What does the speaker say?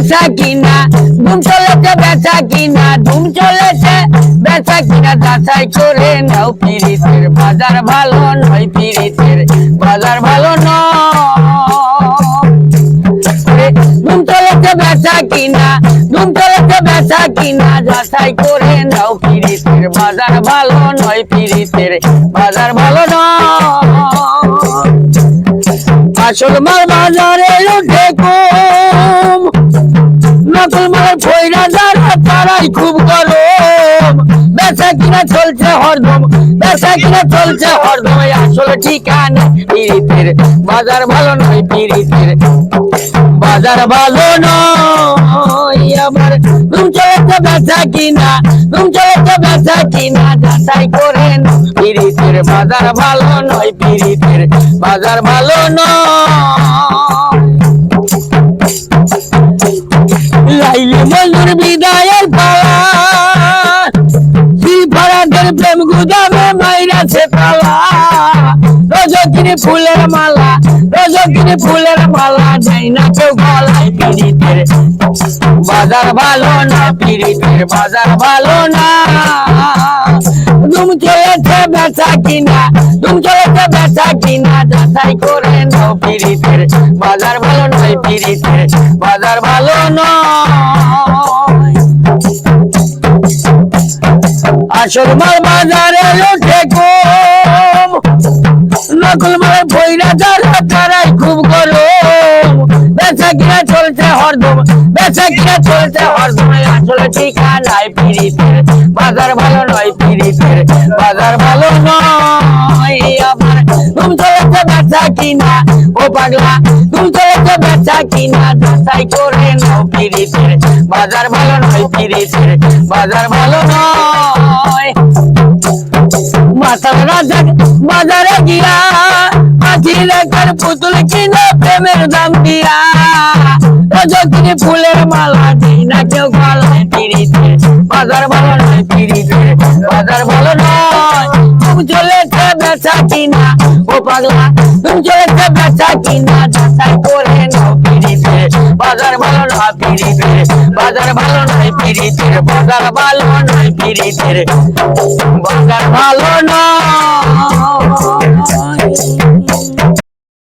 বেচা কিনা? ধুম চলেছে, বেচা কিনা? ধুম চলেছে, বেচা কিনা? যাচাই করে নাও পিরিতের বাজার ভালো নয় পিরিতের বাজার ভালো নয়। ধুম চলেছে, বেচা কিনা? ধুম চলেছে, বেচা কিনা? যাচাই করে নাও পিরিতের বাজার ভালো নয় পিরিতের বাজার ভালো নয়। আসল মাল বাজারে উঠে কম নকল মাল ফইরা যারা তারাই খুব গরম। বেচা কিনা চলছে হরদম, বেচা কিনা চলছে হরদম। আসল ঠিকানা পিরিতের বাজার ভালো নয় পিরিতের বাজার ভালো নয় আমার। তুমি চলেছে বেচা কিনা তুমি চলেছে বেচা কিনা, যাচাই করে নাও। পিরিতের বাজার ভালো নয় পিরিতের বাজার ভালো নয়। ফুলের মালা ফুলের মালা যাই না কেউ গলায় পিড়িতের। বাজার ভালো না, পিড়িতের বাজার ভালো না। চলেছে বেচা কিনা চলেছে বেচা কিনা, যাচাই করে নাও পিড়িতের। বাজার ভালো নয় পিড়িতের, বাজার ভালো নয়। আসল মাল বাজারে কম নকল মাল বইরা যারা তারাই খুব গরম। বেচা কিনা চলছে হরদম বেচা কিনা চলছে হরদম। আসলে ঠিকানায় পিড়িতের বাজার ভালো নয় পিড়িতের বাজার ভালো নয় আমার। তুমি চলেছে বেচা কিনা, ও পাগলা। তুমি চলেছে বেচা কিনা, যাচাই করে নাও পিড়িতের বাজার ভালো নয় পিড়িতের বাজার ভালো নয়। মাতাল রাজা বাজারে গিয়া পাখি পুতুল কিনে প্রেমের দাম দিয়া। রজকিনী ফুলের মালা দিই না, কেউ গলায় পিড়িতে। বাজার ভালো নয় পিড়িতে, বাজার ভালো নয়। তুমি চলেছে বেচা কিনা, ও পাগলা। তুমি চলেছে বেচা কিনা, যাচাই করে নাও পিড়িতে। বাজার ভালো নয় পিড়িতে, বাজার ভালো নয় পিড়িতে। বাজার ভালো নয় পিড়িতে। বাজার ভালো নয়